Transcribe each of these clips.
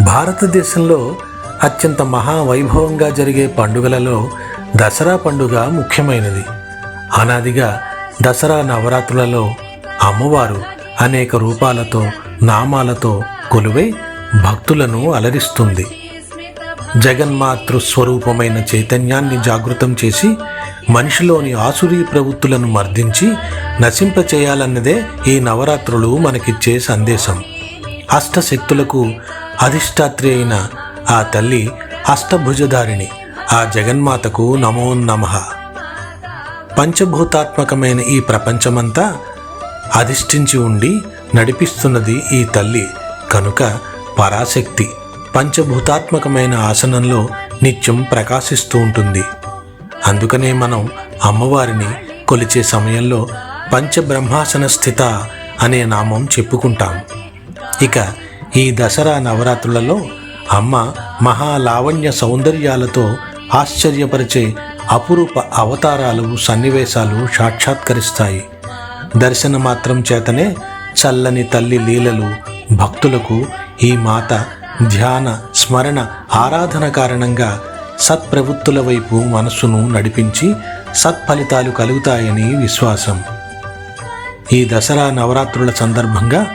భారతదేశంలో అత్యంత మహావైభవంగా జరిగే పండుగలలో దసరా పండుగ ముఖ్యమైనది. అనాదిగా దసరా నవరాత్రులలో అమ్మవారు అనేక రూపాలతో నామాలతో కొలువై భక్తులను అలరిస్తుంది. జగన్మాతృ స్వరూపమైన చైతన్యాన్ని జాగృతం చేసి మనిషిలోని ఆసురీ ప్రవృత్తులను మర్దించి నశింపచేయాలన్నదే ఈ నవరాత్రులు మనకిచ్చే సందేశం. అష్టశక్తులకు అధిష్టాత్రి అయిన ఆ తల్లి అష్టభుజధారిణి ఆ జగన్మాతకు నమో నమః పంచభూతాత్మకమైన ఈ ప్రపంచమంతా అధిష్ఠించి ఉండి నడిపిస్తున్నది ఈ తల్లి. కనుక పరాశక్తి పంచభూతాత్మకమైన ఆసనంలో నిత్యం ప్రకాశిస్తూ ఉంటుంది. అందుకనే మనం అమ్మవారిని కొలిచే సమయంలో పంచబ్రహ్మాసన స్థిత అనే నామం చెప్పుకుంటాం. ఇక ఈ దసరా నవరాత్రులలో అమ్మ మహాలావణ్య సౌందర్యాలతో ఆశ్చర్యపరిచే అపురూప అవతారాలు సన్నివేశాలు సాక్షాత్కరిస్తాయి. దర్శన మాత్రం చేతనే చల్లని తల్లి లీలలు భక్తులకు ఈ మాత ధ్యాన స్మరణ ఆరాధన కారణంగా సత్ప్రవృత్తుల వైపు మనస్సును నడిపించి సత్ఫలితాలు కలుగుతాయని విశ్వాసం. ఈ దసరా నవరాత్రుల సందర్భంగా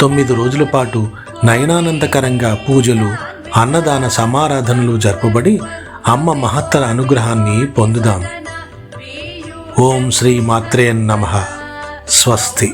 తొమ్మిది రోజుల పాటు నయనానందకరంగా పూజలు అన్నదాన సమారాధనలు జరపబడి అమ్మ మహత్తర అనుగ్రహాన్ని పొందుదాం. ఓం శ్రీ మాత్రేయన్ నమ. స్వస్తి.